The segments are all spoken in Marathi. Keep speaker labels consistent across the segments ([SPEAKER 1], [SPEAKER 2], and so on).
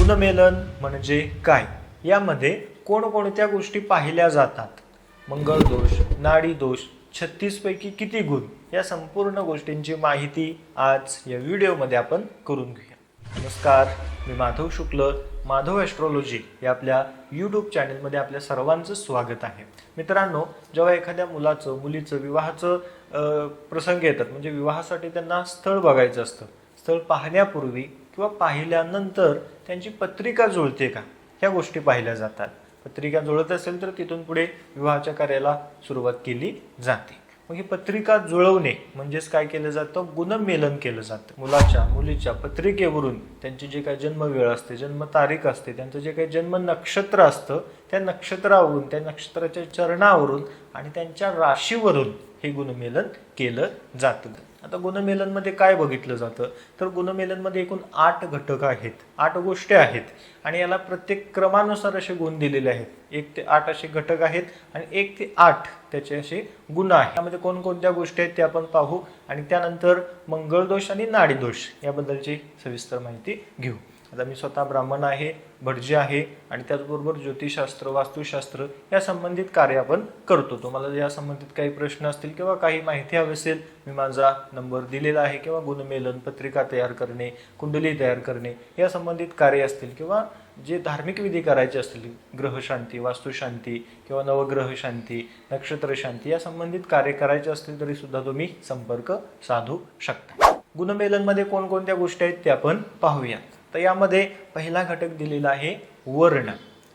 [SPEAKER 1] गुणमेलन म्हणजे काय? यामध्ये कोणकोणत्या गोष्टी पाहिल्या जातात? मंगळ दोष नाडी दोष छत्तीसपैकी किती गुण? या संपूर्ण गोष्टींची माहिती आज या व्हिडिओमध्ये आपण करून घेऊया. नमस्कार मी माधव शुक्ल माधव ॲस्ट्रॉलॉजी या आपल्या यूट्यूब चॅनलमध्ये आपल्या सर्वांचं स्वागत आहे. मित्रांनो जेव्हा एखाद्या मुलाचं मुलीचं विवाहाचं प्रसंग येतात म्हणजे विवाहासाठी त्यांना स्थळ बघायचं असतं. स्थळ पाहण्यापूर्वी किंवा पाहिल्यानंतर त्यांची पत्रिका जुळते का? ह्या गोष्टी पाहिल्या जातात. पत्रिका जुळत असेल तर तिथून पुढे विवाहाच्या कार्याला सुरुवात केली जाते. मग ही पत्रिका जुळवणे म्हणजेच काय केलं जातं? गुणमेलन केलं जातं. मुलाच्या मुलीच्या पत्रिकेवरून त्यांची जे काही जन्मवेळ असते जन्मतारीख असते त्यांचं जे काही जन्म नक्षत्र असतं त्या नक्षत्रावरून त्या नक्षत्राच्या चरणावरून आणि त्यांच्या राशीवरून हे गुणमेलन केलं जातं. आता गुणमेलनमध्ये काय बघितलं जातं? तर गुणमेलनमध्ये एकूण आठ घटक आहेत आठ गोष्टी आहेत आणि याला प्रत्येक क्रमानुसार असे गुण दिलेले आहेत. एक ते आठ असे घटक आहेत आणि एक ते आठ त्याचे असे गुण आहेत. त्यामध्ये कोणकोणत्या गोष्टी आहेत ते आपण पाहू आणि त्यानंतर मंगळदोष आणि नाडीदोष याबद्दलची सविस्तर माहिती घेऊ. आता मी स्वतः ब्राह्मण आहे भटजी आहे आणि त्याचबरोबर ज्योतिषशास्त्र वास्तुशास्त्र या संबंधित कार्य आपण करतो. तुम्हाला या संबंधित काही प्रश्न असतील किंवा काही माहिती हवी असेल मी माझा नंबर दिलेला आहे किंवा गुणमेलन पत्रिका तयार करणे कुंडली तयार करणे या संबंधित कार्य असतील किंवा जे धार्मिक विधी करायचे असतील ग्रहशांती वास्तुशांती किंवा नवग्रह शांती नक्षत्र शांती या संबंधित कार्य करायचे असतील तरी सुद्धा तुम्ही संपर्क साधू शकता. गुणमेलनमध्ये कोणकोणत्या गोष्टी आहेत ते आपण पाहूयात. तर यामध्ये पहिला घटक दिलेला आहे वर्ण.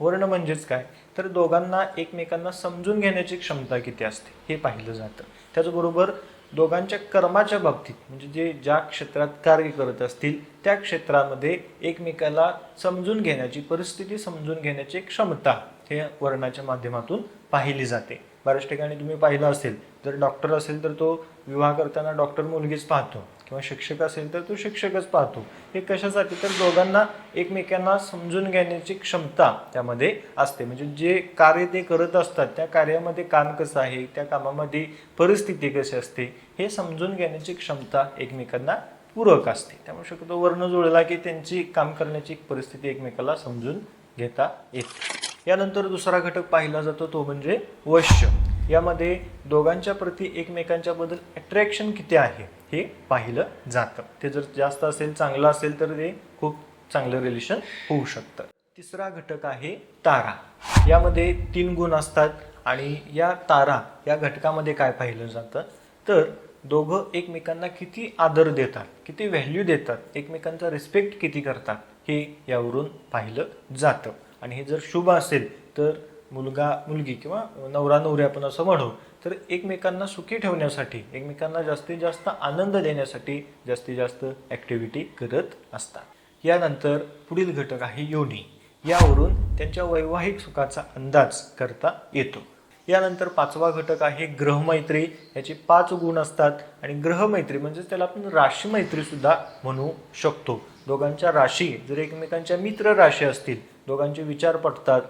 [SPEAKER 1] वर्ण म्हणजेच काय? तर दोघांना एकमेकांना समजून घेण्याची क्षमता किती असते हे पाहिलं जातं. त्याचबरोबर दोघांच्या कर्माच्या बाबतीत म्हणजे जे ज्या क्षेत्रात कार्य करत असतील त्या क्षेत्रामध्ये एकमेकाला समजून घेण्याची परिस्थिती समजून घेण्याची क्षमता हे वर्णाच्या माध्यमातून पाहिली जाते. बऱ्याच ठिकाणी तुम्ही पाहिलं असेल जर डॉक्टर असेल तर तो विवाह करताना डॉक्टर मुलगीच पाहतो. किंवा शिक्षक असेल तर तो शिक्षकच पाहतो. हे कशासाठी? तर दोघांना एकमेकांना समजून घेण्याची क्षमता त्यामध्ये असते. म्हणजे जे कार्य ते करत असतात त्या कार्यामध्ये काम कसं आहे त्या कामामध्ये परिस्थिती कशी असते हे समजून घेण्याची क्षमता एकमेकांना पूरक असते. त्यामुळे शक्यतो वर्ण जुळला की त्यांची काम करण्याची परिस्थिती एकमेकाला समजून घेता येते. यानंतर दुसरा घटक पाहिला जातो तो म्हणजे वश्य. यामध्ये दोघांच्या प्रती एकमेकांच्या बद्दल अट्रॅक्शन किती आहे हे पाहिलं जातं. ते जर जास्त असेल चांगलं असेल तर ते खूप चांगलं रिलेशन होऊ शकतं. तिसरा घटक आहे तारा. यामध्ये तीन गुण असतात आणि या तारा या घटकामध्ये काय पाहिलं जातं? तर दोघं एकमेकांना किती आदर देतात किती व्हॅल्यू देतात एकमेकांचा रिस्पेक्ट किती करतात हे यावरून पाहिलं जातं. आणि हे जर शुभ असेल तर मुलगा मुलगी किंवा नवरा नवरी आपण असं म्हणू तर एकमेकांना सुखी ठेवण्यासाठी एकमेकांना जास्तीत जास्त आनंद देण्यासाठी जास्तीत जास्त ॲक्टिव्हिटी करत असतात. यानंतर पुढील घटक आहे योनी. यावरून त्यांच्या वैवाहिक सुखाचा अंदाज करता येतो. यानंतर पाचवा घटक आहे ग्रहमैत्री. याचे पाच गुण असतात आणि ग्रहमैत्री म्हणजे त्याला आपण राशीमैत्री सुद्धा म्हणू शकतो. दोघांच्या राशी जर एकमेकांच्या मित्र राशी असतील दोघांचे विचार पटतात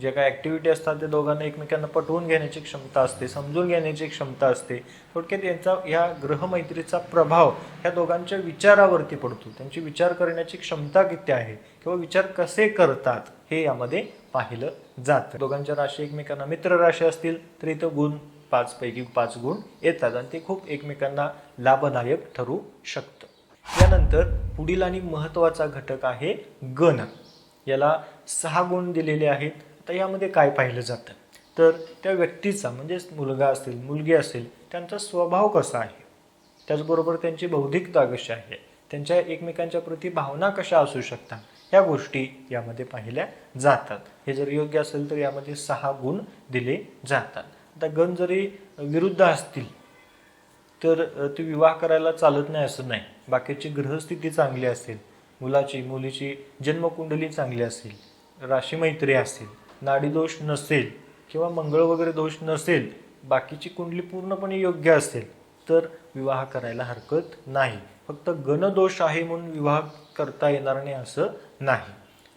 [SPEAKER 1] जे काय ॲक्टिव्हिटी असतात ते दोघांना एकमेकांना पटवून घेण्याची क्षमता असते समजून घेण्याची क्षमता असते. थोडक्यात यांचा ह्या ग्रहमैत्रीचा प्रभाव ह्या दोघांच्या विचारावरती पडतो. त्यांची विचार करण्याची क्षमता किती आहे किंवा विचार कसे करतात हे यामध्ये पाहिलं जातं. दोघांच्या राशी एकमेकांना मित्र राशी असतील तर इथं गुण पाच पैकी पाच गुण येतात आणि ते खूप एकमेकांना लाभदायक ठरू शकतं. यानंतर पुढील आणि महत्त्वाचा घटक आहे गण. याला सहा गुण दिलेले आहेत. आता यामध्ये काय पाहिलं जातं? तर त्या व्यक्तीचा म्हणजेच मुलगा असेल मुलगी असेल त्यांचा स्वभाव कसा आहे? त्याचबरोबर त्यांची बौद्धिकता कशी आहे? त्यांच्या एकमेकांच्या प्रती भावना कशा असू शकतात? या गोष्टी यामध्ये पाहिल्या जातात. हे जर योग्य असेल तर यामध्ये सहा गुण दिले जातात. आता गण जरी विरुद्ध असतील तर ती ते विवाह करायला चालत नाही असं नाही. बाकीची ग्रहस्थिती चांगली असेल मुलाची मुलीची जन्मकुंडली चांगली असेल राशीमैत्री असेल नाडीदोष नसेल किंवा मंगळ वगैरे दोष नसेल बाकीची कुंडली पूर्णपणे योग्य असेल तर विवाह करायला हरकत नाही. फक्त गणदोष आहे म्हणून विवाह करता येणार नाही असं नाही.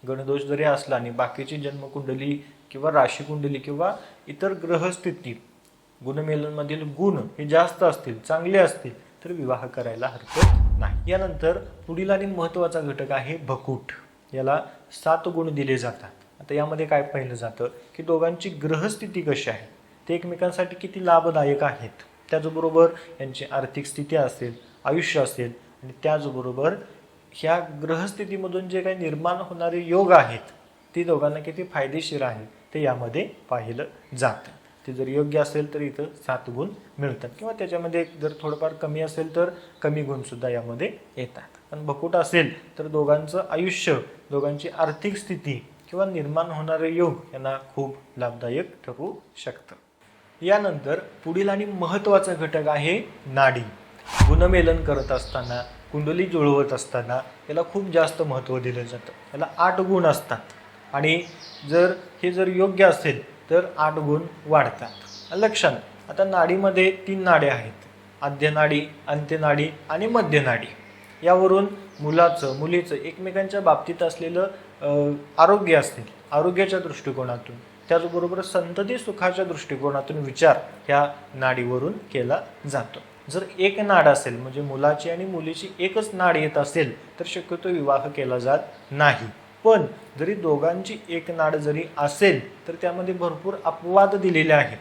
[SPEAKER 1] गणदोष जरी असला आणि बाकीची जन्मकुंडली किंवा राशीकुंडली किंवा इतर ग्रहस्थिती गुणमेलनमधील गुण हे जास्त असतील चांगले असतील तर विवाह करायला हरकत नाही. यानंतर पुढील आणि महत्त्वाचा घटक आहे भकूट. याला सात गुण दिले जातात. आता यामध्ये काय पाहिलं जातं की दोघांची ग्रहस्थिती कशी आहे? ते एकमेकांसाठी किती लाभदायक आहेत? त्याचबरोबर यांची आर्थिक स्थिती असेल आयुष्य असेल आणि त्याचबरोबर ह्या ग्रहस्थितीमधून जे काही निर्माण होणारे योग आहेत ती दोघांना किती फायदेशीर आहे ते यामध्ये पाहिलं जातं. ते जर योग्य असेल तर इथं सात गुण मिळतात किंवा त्याच्यामध्ये जर थोडंफार कमी असेल तर कमी गुणसुद्धा यामध्ये येतात. पण भकुट असेल तर दोघांचं आयुष्य दोघांची आर्थिक स्थिती किंवा निर्माण होणारे योग यांना खूप लाभदायक ठरू शकतं. यानंतर पुढील आणि महत्त्वाचा घटक आहे नाडी. गुणमेलन करत असताना कुंडली जुळवत असताना याला खूप जास्त महत्त्व दिलं जातं. याला आठ गुण असतात. आणि जर हे जर योग्य असेल तर आठ गुण वाढतात. लक्षात आता नाडीमध्ये तीन नाड्या आहेत. आद्यनाडी अंत्यनाडी आणि मध्यनाडी यावरून मुलाचं मुलीचं एकमेकांच्या बाबतीत असलेलं आरोग्य असतील आरोग्याच्या दृष्टिकोनातून त्याचबरोबर संतती सुखाच्या दृष्टिकोनातून विचार ह्या नाडीवरून केला जातो. जर एक नाड असेल म्हणजे मुलाची आणि मुलीची एकच नाड येत असेल तर शक्यतो विवाह केला जात नाही. पण जरी दोघांची एक नाड जरी असेल तर त्यामध्ये भरपूर अपवाद दिलेले आहेत.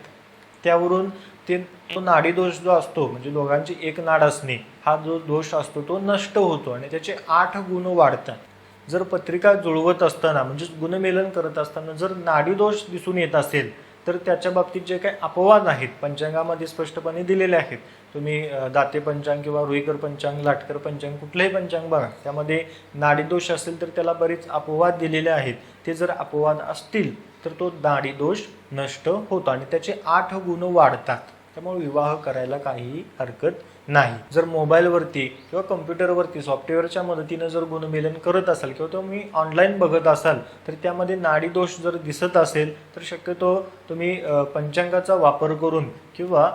[SPEAKER 1] त्यावरून ते तो नाडी दोष जो असतो म्हणजे दोघांची एक नाड असणे हा जो दोष असतो तो नष्ट होतो आणि त्याचे आठ गुण वाढतात. जर पत्रिका जुळवत असताना म्हणजे गुणमेलन करत असताना जर नाडीदोष दिसून येत असेल तर त्याच्या बाबतीत जे काही अपवाद आहेत पंचांगामध्ये स्पष्टपणे दिलेले आहेत. तुम्ही दाते पंचांग किंवा रुईकर पंचांग लाटकर पंचांग कुठलंही पंचांग बघा. त्यामध्ये नाडीदोष असेल तर त्याला बरेच अपवाद दिलेले आहेत. ते जर अपवाद असतील तर तो नाडीदोष नष्ट होतो आणि त्याचे आठ गुण वाढतात. त्यामुळे विवाह करायला काहीही हरकत नाही. जर मोबाईलवरती किंवा कम्प्युटरवरती सॉफ्टवेअरच्या मदतीनं जर गुणमेलन करत असाल किंवा तुम्ही ऑनलाईन बघत असाल तर त्यामध्ये नाडी दोष जर दिसत असेल तर शक्यतो तुम्ही पंचांगाचा वापर करून किंवा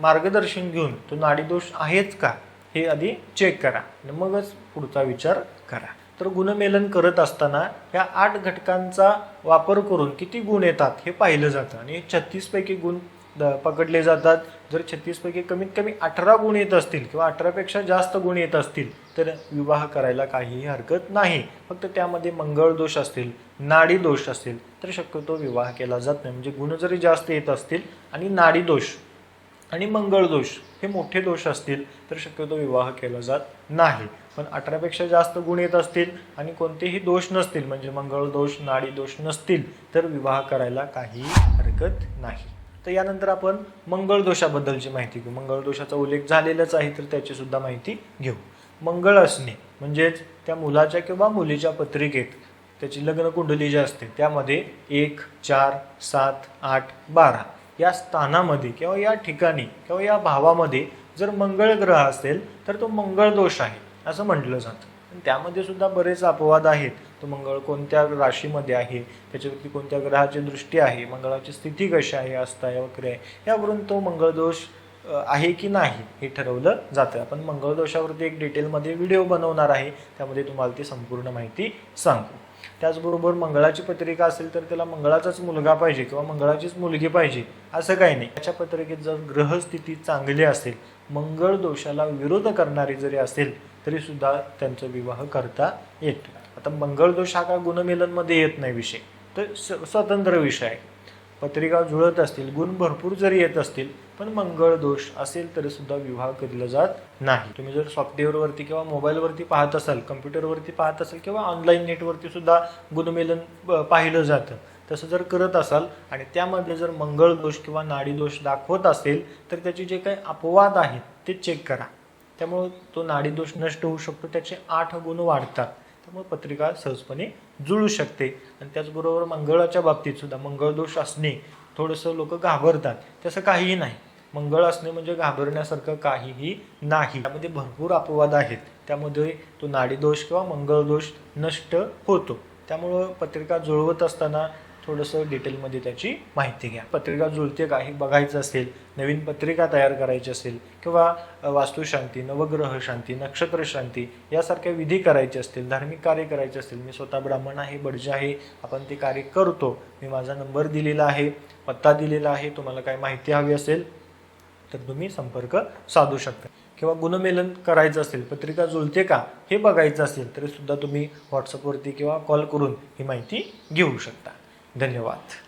[SPEAKER 1] मार्गदर्शन घेऊन तो नाडी दोष आहेच का हे आधी चेक करा. आणि मगच पुढचा विचार करा. तर गुणमेलन करत असताना ह्या आठ घटकांचा वापर करून किती गुण येतात हे पाहिलं जातं. आणि छत्तीसपैकी गुण द- पकडले जातात. जर छत्तीसपैकी कमीत कमी अठरा गुण येत असतील किंवा अठरापेक्षा जास्त गुण येत असतील तर विवाह करायला काहीही हरकत नाही. फक्त त्यामध्ये मंगळ दोष असतील नाडी दोष असतील तर शक्यतो विवाह केला जात नाही. म्हणजे गुण जरी जास्त येत असतील आणि नाडी दोष आणि मंगळ दोष हे मोठे दोष असतील तर शक्यतो विवाह केला जात नाही. पण अठरापेक्षा जास्त गुण येत असतील आणि कोणतेही दोष नसतील म्हणजे मंगळ दोष नाडी दोष नसतील तर विवाह करायला काहीही हरकत नाही. तर यानंतर आपण मंगळ दोषाबद्दलची माहिती घेऊ. मंगळ दोषाचा उल्लेख झालेलाच आहे तर त्याची सुद्धा माहिती घेऊ. मंगळ असणे म्हणजेच त्या मुलाच्या किंवा मुलीच्या पत्रिकेत त्याची लग्न कुंडली जी असते त्यामध्ये एक चार सात आठ बारा या स्थानामध्ये किंवा या ठिकाणी किंवा या भावामध्ये जर मंगळ ग्रह असेल तर तो मंगळ दोष आहे असं म्हटलं जातं. त्यामध्ये सुद्धा बरेच अपवाद आहेत. तो मंगळ कोणत्या राशीमध्ये आहे? त्याच्यावरती कोणत्या ग्रहाची दृष्टी आहे? मंगळाची स्थिती कशी आहे? असता वगैरे आहे. यावरून तो मंगळदोष आहे की नाही हे ठरवलं जातं. आपण मंगळदोषावरती एक डिटेलमध्ये व्हिडिओ बनवणार आहे. त्यामध्ये तुम्हाला ती संपूर्ण माहिती सांगू. त्याचबरोबर मंगळाची पत्रिका असेल तर त्याला मंगळाचाच मुलगा पाहिजे किंवा मंगळाचीच मुलगी पाहिजे असं काही नाही. त्याच्या पत्रिकेत जर ग्रहस्थिती चांगली असेल मंगळ दोषाला विरोध करणारी जरी असेल तरी सुद्धा त्यांचा विवाह करता येतो. आता मंगळ दोष हा का गुणमेलनमध्ये येत नाही विषय. तर स्वतंत्र विषय आहे. पत्रिका जुळत असतील गुण भरपूर जरी येत असतील पण मंगळ दोष असेल तरी सुद्धा विवाह केला जात नाही. तुम्ही जर सॉफ्टवेअरवरती किंवा मोबाईलवरती पाहत असाल कम्प्युटरवरती पाहत असाल किंवा ऑनलाईन नेटवरती सुद्धा गुणमेलन ब- पाहिलं जातं. तसं जर करत असाल आणि त्यामध्ये जर मंगळ दोष किंवा नाडी दोष दाखवत असेल तर त्याचे जे काही अपवाद आहेत ते चेक करा. त्यामुळं तो नाडी दोष नष्ट होऊ शकतो त्याचे आठ गुण वाढतात. त्यामुळे पत्रिका सहजपणे जुळू शकते. आणि त्याचबरोबर मंगळाच्या बाबतीत सुद्धा मंगळ दोष असणे थोडंसं लोक घाबरतात. तसं काहीही नाही. मंगळ असणे म्हणजे घाबरण्यासारखं काहीही नाही. त्यामध्ये भरपूर अपवाद आहेत. त्यामध्ये तो नाडीदोष किंवा मंगळ दोष नष्ट होतो. त्यामुळं पत्रिका जुळवत असताना थोडंसं डिटेलमध्ये त्याची माहिती घ्या. पत्रिका जुळते का हे बघायचं असेल नवीन पत्रिका तयार करायची असेल किंवा वास्तुशांती नवग्रह शांती नक्षत्र शांती यासारख्या विधी करायचे असतील धार्मिक कार्य करायचे असतील मी स्वतः ब्राह्मण आहे बडज आहे आपण ते कार्य करतो. मी माझा नंबर दिलेला आहे पत्ता दिलेला आहे तुम्हाला काय माहिती हवी असेल तर तुम्ही संपर्क साधू शकता. किंवा गुणमेलन करायचं असेल पत्रिका जुळते का हे बघायचं असेल तरीसुद्धा तुम्ही व्हॉट्सअपवरती किंवा कॉल करून ही माहिती घेऊ शकता. धन्यवाद.